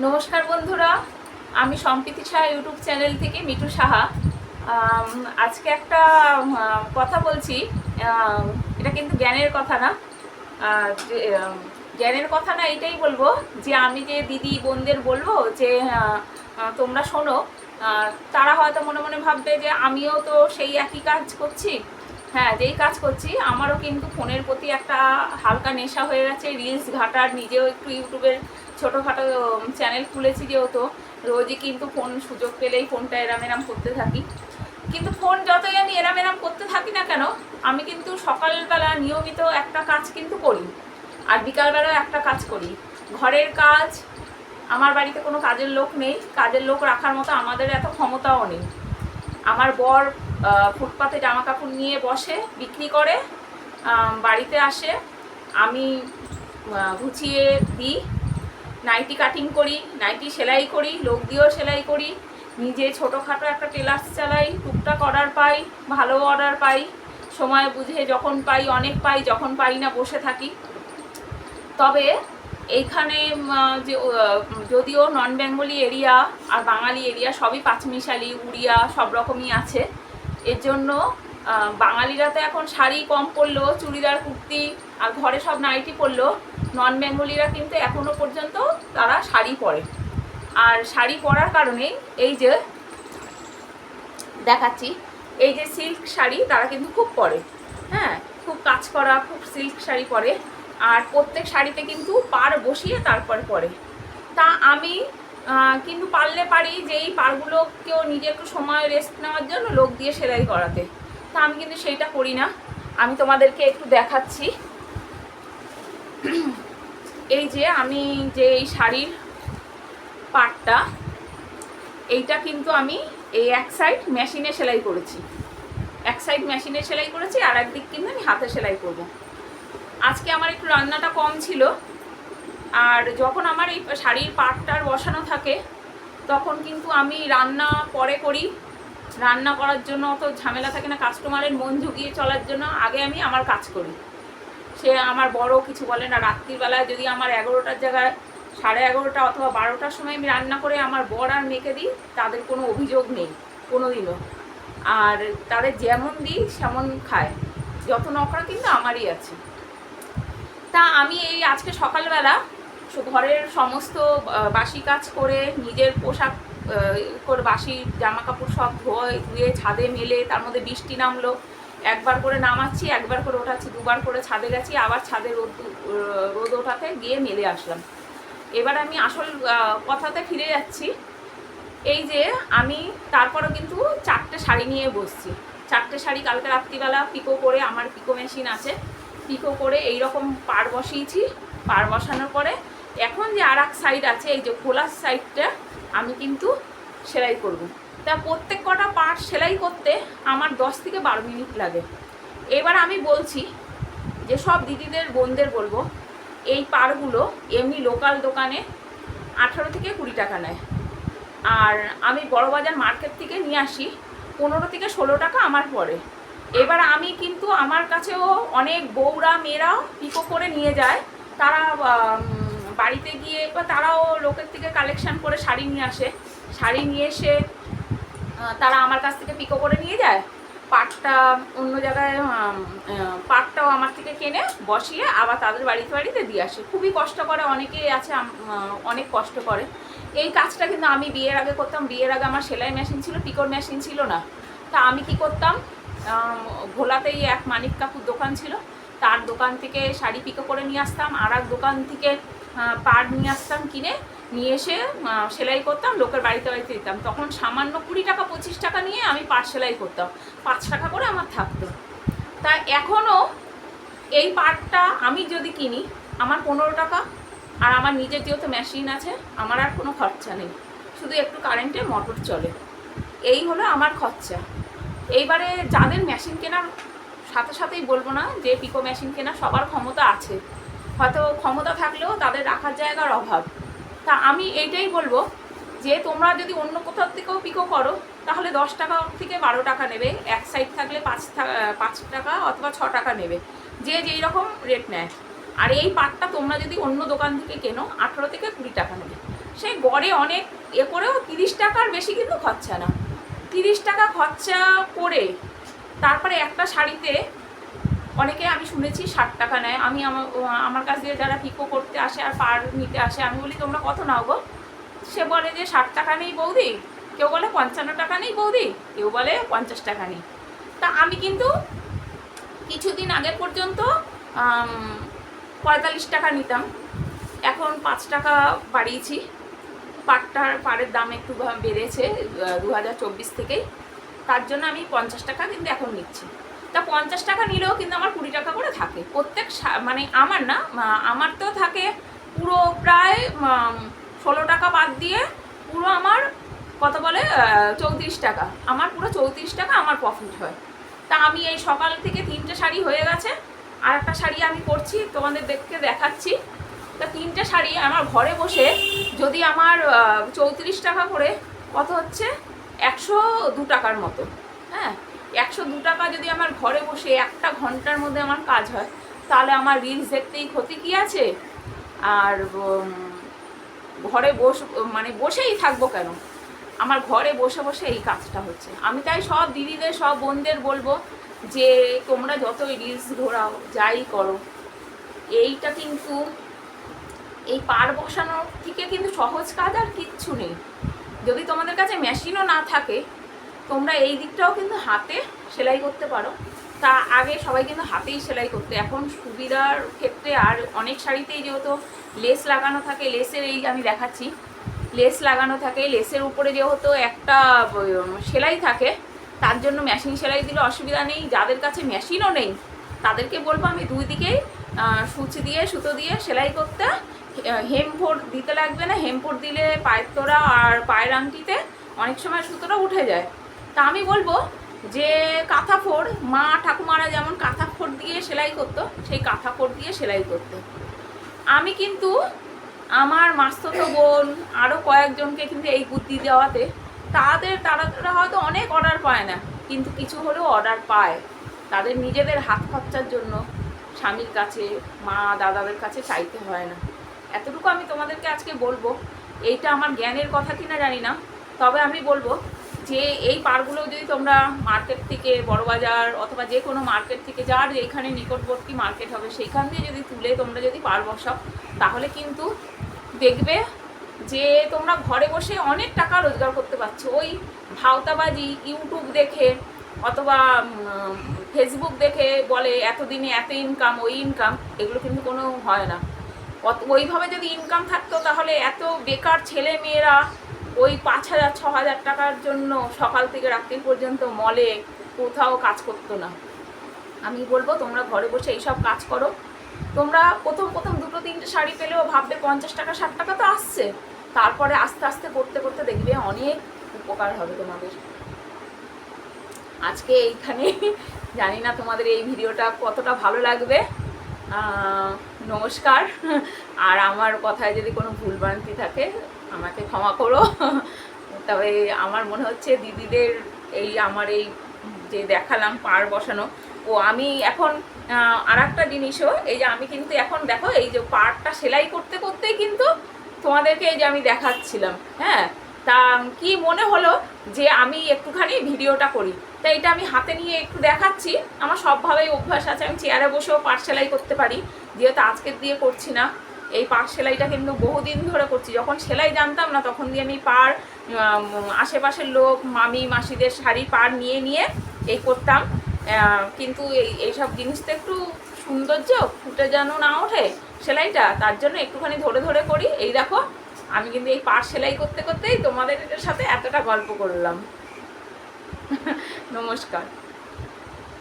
নমস্কার বন্ধুরা, আমি সম্প্রীতি সাহা ইউটিউব চ্যানেল থেকে মিঠু সাহা। আজকে একটা কথা বলছি এটা কিন্তু জ্ঞানের কথা না। জ্ঞানের কথা না এটাই বলব যে আমি যে দিদি বোনদের বলব যে তোমরা শোনো তারা হয়তো মনে মনে ভাববে যে আমিও তো সেই একই কাজ করছি। হ্যাঁ যেই কাজ করছি, আমারও কিন্তু ফোনের প্রতি একটা হালকা নেশা হয়ে গেছে। রিলস ঘাটার নিজেও একটু ইউটিউবের ছোটোখাটো চ্যানেল খুলেছি যেহেতু, রোজই কিন্তু ফোন সুযোগ পেলেই ফোনটা এরাম এরাম করতে থাকি। কিন্তু ফোন যতই আমি এরাম এরাম করতে থাকি না কেন, আমি কিন্তু সকালবেলা নিয়মিত একটা কাজ কিন্তু করি আর বিকালবেলাও একটা কাজ করি। ঘরের কাজ, আমার বাড়িতে কোনো কাজের লোক নেই, কাজের লোক রাখার মতো আমাদের এত ক্ষমতাও নেই। আমার বর ফুটপাতে জামা কাপড় নিয়ে বসে, বিক্রি করে বাড়িতে আসে। আমি গুছিয়ে দিই। নাইটি কাটিং করি, নাইটি সেলাই করি, লোক দিয়েও সেলাই করি। নিজে ছোটোখাটো একটা টেলার্স চালাই, টুকটাক অর্ডার পাই, ভালো অর্ডার পাই। সময় বুঝে যখন পাই, অনেক পাই, যখন পাই না বসে থাকি। তবে এইখানে যে যদিও নন বেঙ্গলি এরিয়া আর বাঙালি এরিয়া সবই পাঁচমিশালি, উড়িয়া সব রকমই আছে। এর জন্য বাঙালিরা তো এখন শাড়ি কম পরলেও, চুড়িদার, কুর্তি আর ঘরে সব নাইটি পরলেও নন বেঙ্গলিরা কিন্তু এখনও পর্যন্ত তারা শাড়ি পরে। আর শাড়ি পরার কারণে এই যে, দেখাচ্ছি, এই যে সিল্ক শাড়ি তারা কিন্তু খুব পরে। হ্যাঁ খুব কাজ করা, খুব সিল্ক শাড়ি পরে। আর প্রত্যেক শাড়িতে কিন্তু পার বসিয়ে তারপরে পরে। তা আমি কিন্তু পারলে পারি যে এই পারগুলোকেও নিজে একটু সময় রেস্ট নেওয়ার জন্য লোক দিয়ে সেলাই করাতে। তা আমি কিন্তু সেইটা করি না। আমি তোমাদেরকে একটু দেখাচ্ছি। এই যে আমি যে এই শাড়ির পাটটা, এইটা কিন্তু আমি এই এক সাইড মেশিনে সেলাই করেছি। এক সাইড মেশিনে সেলাই করেছি, আর একদিক কিন্তু আমি হাতে সেলাই করব। আজকে আমার একটু রান্নাটা কম ছিল। আর যখন আমার এই শাড়ির পাটটার বসানো থাকে, তখন কিন্তু আমি রান্না পরে করি। রান্না করার জন্য অত ঝামেলা থাকে না, কাস্টমারের মন ঝুঁকিয়ে চলার জন্য আগে আমি আমার কাজ করি। সে আমার বড় কিছু বলে না রাত্রিবেলায় যদি আমার এগারোটার জায়গায়, সাড়ে এগারোটা অথবা বারোটার সময় আমি রান্না করে আমার বর আর মেয়েকে দিই, তাদের কোনো অভিযোগ নেই কোনো দিনও আর তাদের যেমন দিই, সেমন খায়। যত নকরা কিন্তু আমারই আছে। তা আমি এই আজকে সকালবেলা ঘরের সমস্ত বাসি কাজ করে, নিজের পোশাক করে বাসি জামা কাপড় সব ধোয়, ধুয়ে, ছাদে মেলে, তার মধ্যে বৃষ্টি নামলো। একবার করে নামাচ্ছি, একবার করে ওঠাচ্ছি, দুবার করে ছাদে গেছি, আবার ছাদে রোদ রোদ ওঠাতে গিয়ে মেলে আসলাম। এবার আমি আসল কথাতে ফিরে যাচ্ছি। এই যে আমি তারপরও কিন্তু চারটে শাড়ি নিয়ে বসছি। চারটে শাড়ি কালকে রাত্রিবেলা পিকো করে, আমার পিকো মেশিন আছে, পিকো করে এই রকম পার বসিয়েছি। পার বসানোর পরে এখন যে আর সাইড আছে, এই যে খোলার সাইডটা আমি কিন্তু সেলাই করব। তা প্রত্যেক কটা পার সেলাই করতে আমার দশ থেকে বারো মিনিট লাগে। এবার আমি বলছি যে সব দিদিদের, বোনদের বলব, এই পারগুলো এমনি লোকাল দোকানে আঠারো থেকে কুড়ি টাকা নেয়। আর আমি বড়বাজার মার্কেট থেকে নিয়ে আসি, পনেরো থেকে ষোলো টাকা আমার পড়ে। এবার আমি কিন্তু আমার কাছেও অনেক বউরা, মেয়েরাও পিকো করে নিয়ে যায়। তারা বাড়িতে গিয়ে বা তারাও লোকের থেকে কালেকশন করে শাড়ি নিয়ে আসে। শাড়ি নিয়ে এসে তারা আমার কাছ থেকে পিকো করে নিয়ে যায়। পাটটা অন্য জায়গায় পাটটাও আমার থেকে কেনে, বসিয়ে আবার তাদের বাড়িতে বাড়িতে দিয়ে আসে। খুবই কষ্ট করে, অনেকেই আছে অনেক কষ্ট করে। এই কাজটা কিন্তু আমি বিয়ের আগে করতাম। বিয়ের আগে আমার সেলাই মেশিন ছিল পিকোর মেশিন ছিল না। তা আমি কি করতাম? ভোলাতেই এক মানিক কাকুর দোকান ছিল। তার দোকান থেকে শাড়ি পিকো করে নিয়ে আসতাম। আর দোকান থেকে পাড় নিয়ে আসতাম কিনে, নিয়ে এসে সেলাই করতাম, লোকের বাড়িতে বাড়িতে দিতাম। তখন সামান্য কুড়ি টাকা, পঁচিশ টাকা নিয়ে আমি পাট সেলাই করতাম। পাঁচ টাকা করে আমার থাকতো। তা এখনও এই পাটটা আমি যদি কিনি, আমার পনেরো টাকা, আর আমার নিজের যেহেতু মেশিন আছে, আমার আর কোনো খরচা নেই। শুধু একটু কারেন্টে মোটর চলে। এই হলো আমার খরচা। এইবারে যাদের মেশিন কেনার সাথে সাথেই বলব না, যে পিকো মেশিন কেনা সবার ক্ষমতা আছে। হয়তো ক্ষমতা থাকলেও তাদের রাখার জায়গার অভাব। তা আমি এইটাই বলব যে, তোমরা যদি অন্য কোথাও থেকেও পিকো করো, তাহলে দশ টাকা থেকে বারো টাকা নেবে। এক সাইড থাকলে পাঁচ পাঁচ টাকা অথবা ছ টাকা নেবে। যে যেই রকম রেট নেয়। আর এই পাটটা তোমরা যদি অন্য দোকান থেকে কেনো, আঠেরো থেকে কুড়ি টাকা নেবে। সেই গড়ে অনেক, এ করেও তিরিশ টাকার বেশি কিন্তু খরচা না। তিরিশ টাকা খরচা করে তারপরে একটা শাড়িতে অনেকে আমি শুনেছি ষাট টাকা নেয়। আমি আমার আমার কাছ দিয়ে যারা পিকো করতে আসে আর পার নিতে আসে, আমি বলি, তোমরা কত নাও গো? সে বলে যে, ষাট টাকা নেই বৌদি। কেউ বলে, পঞ্চান্ন টাকা নেই বৌদি। কেউ বলে, পঞ্চাশ টাকা নেই। তা আমি কিন্তু কিছুদিন আগে পর্যন্ত পঁয়তাল্লিশ টাকা নিতাম। এখন পাঁচ টাকা বাড়িয়েছি। পাটটার, পাড়ের দাম একটু বেড়েছে দু হাজার চব্বিশ থেকেই। তার জন্য আমি পঞ্চাশ টাকা কিন্তু এখন নিচ্ছি। তা পঞ্চাশ টাকা নিলেও কিন্তু আমার কুড়ি টাকা করে থাকে। প্রত্যেক মানে আমার না আমার তো থাকে পুরো প্রায় ষোলো টাকা বাদ দিয়ে পুরো আমার কত বলে চৌত্রিশ টাকা। আমার পুরো চৌত্রিশ টাকা আমার প্রফিট হয়। তা আমি এই সকাল থেকে তিনটে শাড়ি হয়ে গেছে। আর একটা শাড়ি আমি করছি তোমাদের দেখতে দেখাচ্ছি। তা তিনটে শাড়ি আমার ঘরে বসে যদি আমার চৌত্রিশ টাকা করে, কত হচ্ছে? একশো দু টাকার মতো। হ্যাঁ? একশো দু টাকা যদি আমার ঘরে বসে একটা ঘণ্টার মধ্যে আমার কাজ হয়, তাহলে আমার রিলস দেখতেই ক্ষতি কী আছে? আর ঘরে বস মানে বসেই থাকব কেন? আমার ঘরে বসে বসে এই কাজটা হচ্ছে। আমি তাই সব দিদিদের, সব বোনদের বলব যে, তোমরা যতই রিলস ঘোরাও, যাই করো, এইটা কিন্তু, এই পার বসানোর থেকে কিন্তু সহজ কাজ আর কিচ্ছু নেই। যদি তোমাদের কাছে মেশিনও না থাকে তোমরা এই দিকটাও কিন্তু হাতে সেলাই করতে পারো। তা আগে সবাই কিন্তু হাতেই সেলাই করতে। এখন সুবিধার ক্ষেত্রে আর অনেক শাড়িতেই যেহেতু লেস লাগানো থাকে, লেসের এই আমি দেখাচ্ছি। লেস লাগানো থাকে, লেসের উপরে যেহেতু একটা সেলাই থাকে, তার জন্য মেশিন সেলাই দিলে অসুবিধা নেই। যাদের কাছে মেশিনও নেই, তাদেরকে বলব আমি দুই দিকেই সূচ দিয়ে, সুতো দিয়ে সেলাই করতে হেমফোর দিতে লাগবে না। হেমফোর দিলে পায়ের তোরা আর পায়ের আংটিতে অনেক সময় সুতোটা উঠে যায়। তা আমি বলব যে কাঁথা ফোড় মা ঠাকুমারা যেমন কাঁথা ফোড় দিয়ে সেলাই করতো, সেই কাঁথা ফোড় দিয়ে সেলাই করতো। আমি কিন্তু আমার মাস্ততো বোন আরও কয়েকজনকে কিন্তু এই বুদ্ধি দেওয়াতে, তাদের, তারা তারা হয়তো অনেক অর্ডার পায় না, কিন্তু কিছু হলেও অর্ডার পায়। তাদের নিজেদের হাত খরচার জন্য স্বামীর কাছে, মা, দাদাদের কাছে চাইতে হয় না। এতটুকু আমি তোমাদেরকে আজকে বলব। এইটা আমার জ্ঞানের কথা কিনা জানি না, তবে আমি বলব যে এই পারগুলো যদি তোমরা মার্কেট থেকে, বড়বাজার অথবা যে কোনো মার্কেট থেকে, যার যেখানে নিকটবর্তী মার্কেট হবে, সেইখান দিয়ে যদি তুলে তোমরা যদি পার বসাও, তাহলে কিন্তু দেখবে যে তোমরা ঘরে বসে অনেক টাকা রোজগার করতে পারছ। ওই ভাওতাবাজি ইউটিউব দেখে অথবা ফেসবুক দেখে বলে, এতদিনে এত ইনকাম ওই ইনকাম এগুলো কিন্তু কোনো হয় না। ওইভাবে যদি ইনকাম থাকতো, তাহলে এত বেকার ছেলে মেয়েরা ওই পাঁচ হাজার, ছ হাজার টাকার জন্য সকাল থেকে রাত্রি পর্যন্ত মলে কোথাও কাজ করতো না। আমি বলব, তোমরা ঘরে বসে এইসব কাজ করো। তোমরা প্রথম প্রথম দুটো, তিনটে শাড়ি পেলেও ভাববে পঞ্চাশ টাকা, ষাট টাকা তো আসছে। তারপরে আস্তে আস্তে করতে করতে দেখবে অনেক উপকার হবে তোমাদের। আজকে এইখানে, জানি না তোমাদের এই ভিডিওটা কতটা ভালো লাগবে। নমস্কার। আর আমার কথায় যদি কোনো ভুলভ্রান্তি থাকে, আমাকে ক্ষমা করো। তবে আমার মনে হচ্ছে দিদিদের এই আমার এই যে দেখালাম পার বসানো, ও আমি এখন আর একটা জিনিসও এই যে আমি কিন্তু এখন দেখো, এই যে পাড়টা সেলাই করতে করতেই কিন্তু তোমাদেরকে এই যে আমি দেখাচ্ছিলাম হ্যাঁ? তা কি মনে হলো যে আমি একটুখানি ভিডিওটা করি? তা এটা আমি হাতে নিয়ে একটু দেখাচ্ছি। আমার সবভাবেই অভ্যাস আছে, আমি চেয়ারে বসেও পাট সেলাই করতে পারি। যেহেতু আজকের দিয়ে করছি না, এই পাট সেলাইটা কিন্তু বহুদিন ধরে করছি। যখন সেলাই জানতাম না, তখন দিয়ে আমি পাড় আশেপাশের লোক, মামি, মাসিদের শাড়ি পাড় নিয়ে নিয়ে এই করতাম। কিন্তু এই, এইসব জিনিস তো একটু সৌন্দর্য ফুটে যেন না ওঠে সেলাইটা, তার জন্য একটুখানি ধরে ধরে করি। এই দেখো, আমি কিন্তু এই পার সেলাই করতে, করতেই তোমাদের সাথে এতটা গল্প করলাম। নমস্কার